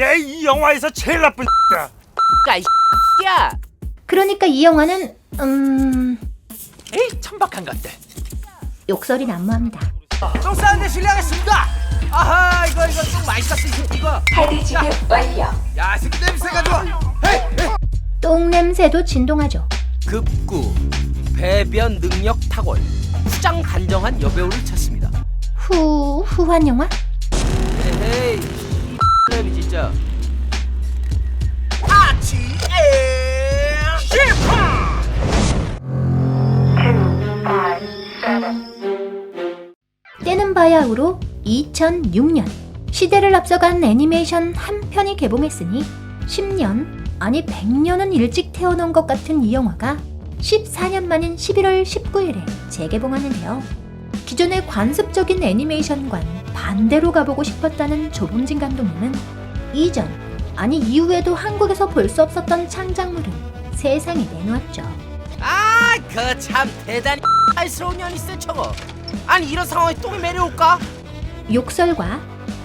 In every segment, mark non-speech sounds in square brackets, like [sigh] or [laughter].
얘이 영화에서 제일 나쁜 야 야 그러니까 이 영화는 음 에이 천박한 것들 욕설이 난무합니다. 똥 싸는데 실례하겠습니다 아하 이거 이거 똥이 새끼 이거 카드 지급 완료. 야 새끼 냄새가 좋아 헤이 헤이. 똥 냄새도 진동하죠. 급구 배변 능력 탁월 후장 단정한 여배우를 찾습니다 후 후한 영화? 에헤이 이 랩이 진짜 아치 에 실파 때는 바야흐로 2006년. 시대를 앞서간 애니메이션 한 편이 개봉했으니 10년 아니 100년은 일찍 태어난 것 같은 이 영화가 14년 만인 11월 19일에 재개봉하는데요. 기존의 관습적인 애니메이션과는 반대로 가보고 싶었다는 조범진 감독님은 이전 아니 이후에도 한국에서 볼 수 없었던 창작물을 세상에 내놓았죠. 아, 그 참 대단히 알스러운 년이 있어 저거. 아니 이런 상황에 똥이 매려올까? 욕설과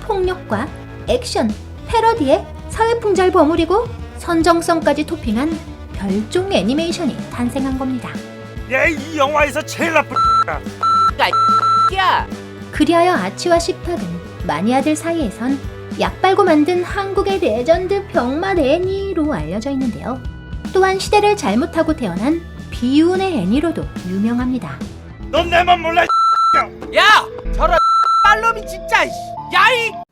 폭력과 액션, 패러디에 사회풍자를 버무리고 선정성까지 토핑한 별종 애니메이션이 탄생한 겁니다. 얘 이 영화에서 제일 나쁜 야 야, 그리하여 아치와 시팍은 마니아들 사이에선 약 빨고 만든 한국의 레전드 병맛 애니로 알려져 있는데요. 또한 시대를 잘못하고 태어난 비운의 애니로도 유명합니다. 넌 내만 몰라 야, 저런 빨놈이 진짜. 이 야, 이.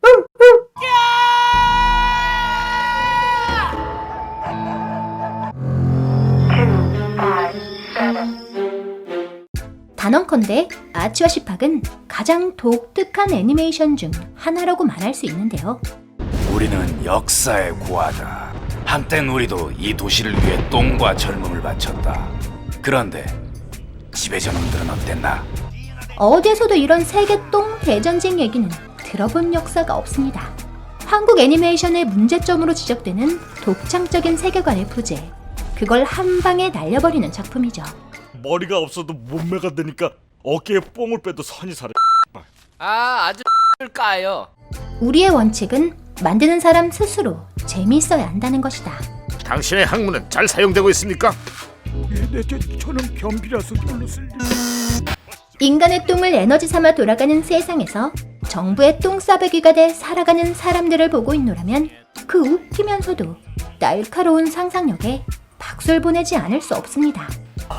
단언컨대 아치와 시팍은 가장 독특한 애니메이션 중 하나라고 말할 수 있는데요. 우리는 역사의 고아다. 한땐 우리도 이 도시를 위해 똥과 젊음을 바쳤다. 그런데 지배자놈들은 어땠나? 어디에서도 이런 세계 똥 대전쟁 얘기는 들어본 역사가 없습니다. 한국 애니메이션의 문제점으로 지적되는 독창적인 세계관의 부재. 그걸 한 방에 날려버리는 작품이죠. 머리가 없어도 몸매가 되니까 어깨에 뽕을 빼도 선이 살아 아, 아주 까요. 우리의 원칙은 만드는 사람 스스로 재미있어야 한다는 것이다. 당신의 학문은 잘 사용되고 있습니까? 네, 저, 저는 변비라서 별로 쓸 일. 인간의 똥을 에너지 삼아 돌아가는 세상에서 정부의 똥 싸배기가 돼 살아가는 사람들을 보고 있노라면 그 웃기면서도 날카로운 상상력에 박수를 보내지 않을 수 없습니다.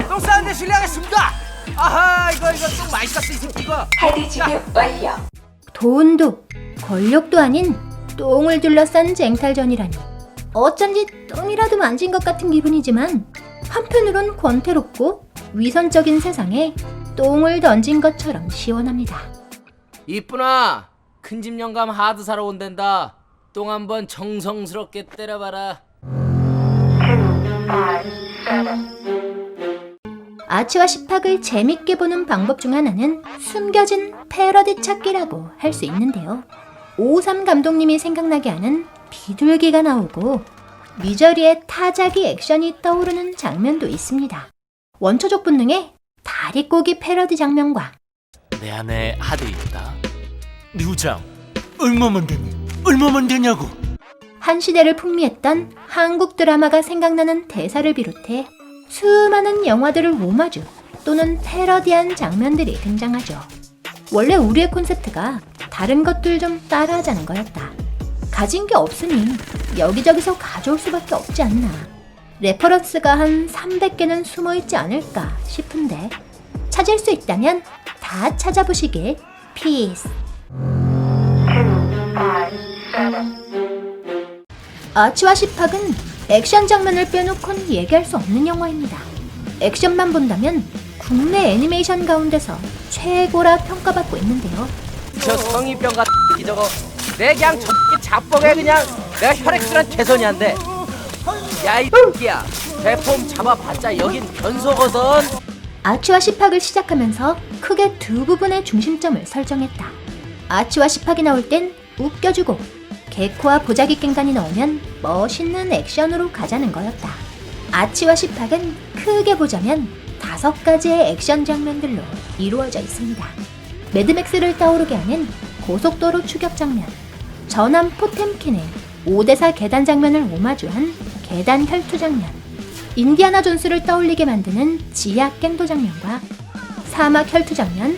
똥 싸는데 실례하겠습니다. 아하 이거 이거 똥 많이 쌌어 이 새끼 이거. 카드 지급 완료. 돈도 권력도 아닌 똥을 둘러싼 쟁탈전이라니. 어쩐지 똥이라도 만진 것 같은 기분이지만 한편으론 권태롭고 위선적인 세상에 똥을 던진 것처럼 시원합니다. 이쁘나? 큰집 영감 하드 사러 온댄다. 똥 한번 정성스럽게 때려봐라 아치와 시팍을 재밌게 보는 방법 중 하나는 숨겨진 패러디 찾기라고 할 수 있는데요. 오삼 감독님이 생각나게 하는 비둘기가 나오고 미저리의 타자기 액션이 떠오르는 장면도 있습니다. 원초적 본능의 다리 꼬기 패러디 장면과 내 안에 하드 있다. 류장 얼마만 되니? 얼마만 되냐고? 한 시대를 풍미했던 한국 드라마가 생각나는 대사를 비롯해 수많은 영화들을 오마주 또는 패러디한 장면들이 등장하죠. 원래 우리의 콘셉트가 다른 것들 좀 따라하자는 거였다. 가진 게 없으니 여기저기서 가져올 수밖에 없지 않나. 레퍼런스가 한 300개는 숨어 있지 않을까 싶은데 찾을 수 있다면 다 찾아보시길 피스. 아치와 시팍은 액션 장면을 빼놓곤 얘기할 수 없는 영화입니다. 액션만 본다면 국내 애니메이션 가운데서 최고라 평가받고 있는데요. 저 성의병 같은 이 저거 내 그냥 저 새끼 자뻑에 그냥 내가 혈액순환 개선이 안 돼 야이 새끼야 대폼 잡아봤자 여긴 변소거든 아치와 시팍을 시작하면서 크게 두 부분의 중심점을 설정했다. 아치와 시팍이 나올 땐 웃겨주고 개코와 보자기 깽단이 나오면 멋있는 액션으로 가자는 거였다. 아치와 시팍은 크게 보자면 다섯 가지의 액션 장면들로 이루어져 있습니다. 매드맥스를 떠오르게 하는 고속도로 추격 장면, 전함 포템킨의 오대사 계단 장면을 오마주한 계단 혈투 장면, 인디아나 존스를 떠올리게 만드는 지하 깽도 장면과 사막 혈투 장면,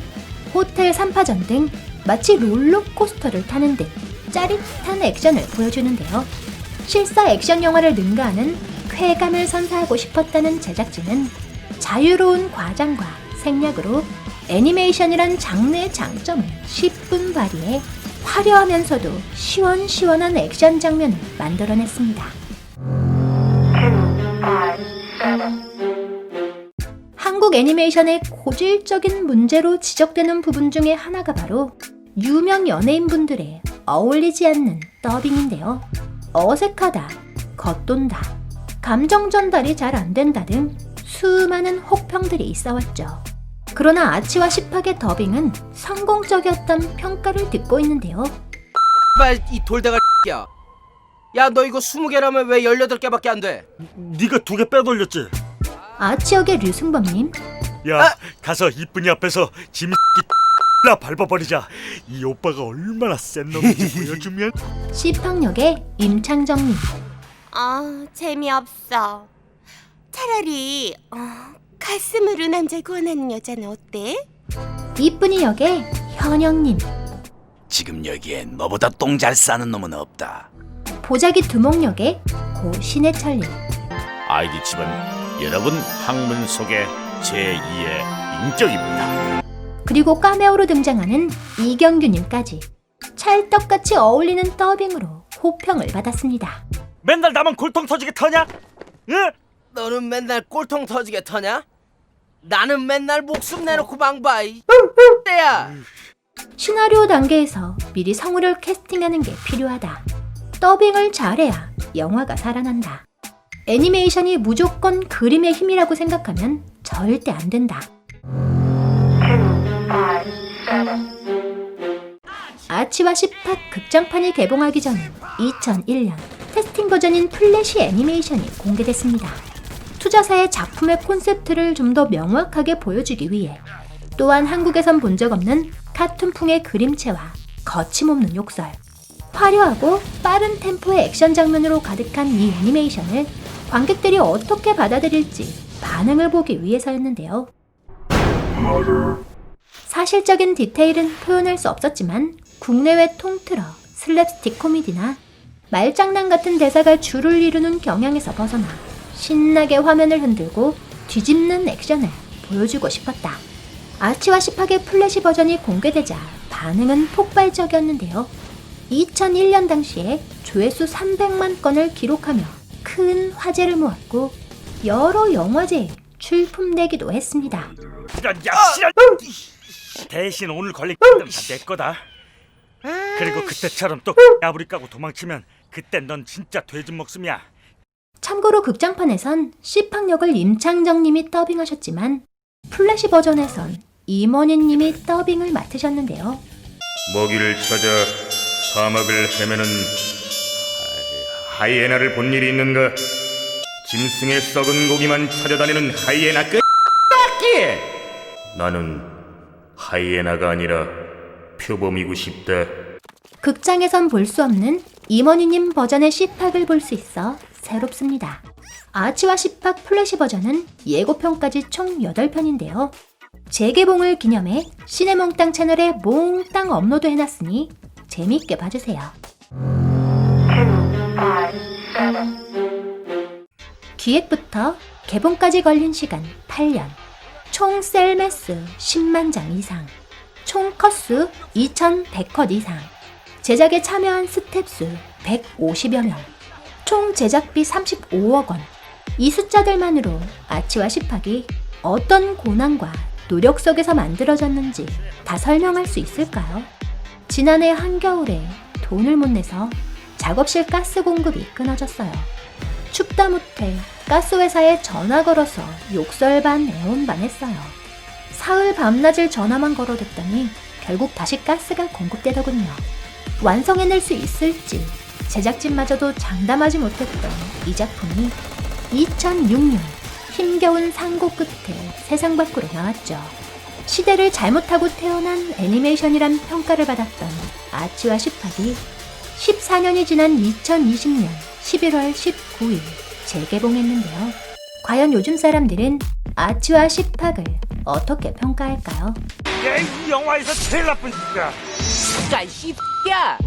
호텔 3파전 등 마치 롤러코스터를 타는 듯 짜릿한 액션을 보여주는데요. 실사 액션 영화를 능가하는 쾌감을 선사하고 싶었다는 제작진은 자유로운 과장과 생략으로 애니메이션이란 장르의 장점을 10분 발휘해 화려하면서도 시원시원한 액션 장면을 만들어냈습니다. 한국 애니메이션의 고질적인 문제로 지적되는 부분 중에 하나가 바로 유명 연예인분들의 어울리지 않는 더빙인데요. 어색하다, 겉돈다, 감정 전달이 잘 안 된다 등 수많은 혹평들이 있어 왔죠. 그러나 아치와 시팍의 더빙은 성공적이었던 평가를 듣고 있는데요. 빨이 돌대가 야. 야, 너 이거 20개라면 왜 18개밖에 안 돼? 네가 두 개 빼돌렸지? 아치 역의 류승범님, 야 가서 이쁜이 앞에서 짐 나 밟아버리자 이 오빠가 얼마나 센 놈인지 [laughs] 보여주면 시팍 역의 임창정님, 아, 재미없어. 차라리 어, 가슴으로 남자 구원하는 여자는 어때? 이쁜이 역의 현영님, 지금 여기에 너보다 똥 잘 싸는 놈은 없다. 보자기 두목 역의 고 신해철님, 아이디 칩은 여러분 학문 속의 제2의 인격입니다. 그리고 카메오로 등장하는 이경규님까지 찰떡같이 어울리는 더빙으로 호평을 받았습니다. 맨날 나만 골통 터지게 터냐? 응? 너는 맨날 꼴통 터지게 터냐? 나는 맨날 목숨 내놓고 망봐. 이 때야. 시나리오 단계에서 미리 성우를 캐스팅하는 게 필요하다. 더빙을 잘해야 영화가 살아난다. 애니메이션이 무조건 그림의 힘이라고 생각하면 절대 안 된다. 아치와 시팍 극장판이 개봉하기 전 2001년 테스팅 버전인 플래시 애니메이션이 공개됐습니다. 투자사의 작품의 콘셉트를 좀 더 명확하게 보여주기 위해 또한 한국에선 본 적 없는 카툰풍의 그림체와 거침없는 욕설, 화려하고 빠른 템포의 액션 장면으로 가득한 이 애니메이션을 관객들이 어떻게 받아들일지 반응을 보기 위해서였는데요. 사실적인 디테일은 표현할 수 없었지만 국내외 통틀어 슬랩스틱 코미디나 말장난 같은 대사가 주를 이루는 경향에서 벗어나 신나게 화면을 흔들고 뒤집는 액션을 보여주고 싶었다. 아치와 시팍의 플래시 버전이 공개되자 반응은 폭발적이었는데요. 2001년 당시에 조회수 300만 건을 기록하며 큰 화제를 모았고 여러 영화제에 출품되기도 했습니다. 야, 야 씨발 대신 오늘 걸릴 다내 거다 그리고 그때처럼 또 야부리 까고 도망치면 그땐 넌 진짜 돼지 목숨이야 참고로 극장판에선 시팍 역을 임창정님이 더빙하셨지만 플래시 버전에선 임원희님이 더빙을 맡으셨는데요. 먹이를 찾아 사막을 헤매는 하- 하이에나를 본 일이 있는가? 짐승의 썩은 고기만 찾아다니는 하이에나 끝딱기! 나는 하이에나가 아니라 표범이고 싶다. 극장에선 볼 수 없는 임원희님 버전의 시팍을 볼 수 있어 새롭습니다. 아치와 시팍 플래시 버전은 예고편까지 총 8편인데요. 재개봉을 기념해 시네몽땅 채널에 몽땅 업로드 해놨으니 재밌게 봐주세요. 기획부터 개봉까지 걸린 시간 8년. 총 셀매수 10만 장 이상. 총 컷수 2,100컷 이상. 제작에 참여한 스텝수 150여 명. 총 제작비 35억 원. 이 숫자들만으로 아치와 시팍이 어떤 고난과 노력 속에서 만들어졌는지 다 설명할 수 있을까요? 지난해 한겨울에 돈을 못 내서 작업실 가스 공급이 끊어졌어요. 춥다 못해 가스회사에 전화 걸어서 욕설 반 애원 반 했어요. 사흘 밤낮을 전화만 걸어댔더니 결국 다시 가스가 공급되더군요. 완성해낼 수 있을지 제작진마저도 장담하지 못했던 이 작품이 2006년 힘겨운 상고 끝에 세상 밖으로 나왔죠. 시대를 잘못하고 태어난 애니메이션이란 평가를 받았던 아치와 시팍이 14년이 지난 2020년 11월 19일 재개봉했는데요. 과연 요즘 사람들은 아치와 10학을 어떻게 평가할까요? 야 이 영화에서 제일 나쁜 X야 야, 이 씨야!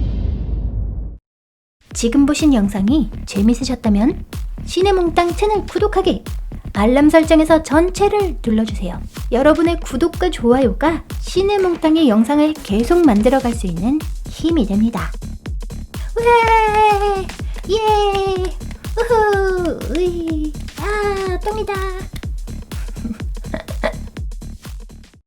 지금 보신 영상이 재밌으셨다면 시네몽땅 채널 구독하기, 알람 설정에서 전체를 눌러주세요. 여러분의 구독과 좋아요가 시네몽땅의 영상을 계속 만들어갈 수 있는 힘이 됩니다. 왜? 예! 우후! 으이! 아, 똥이다!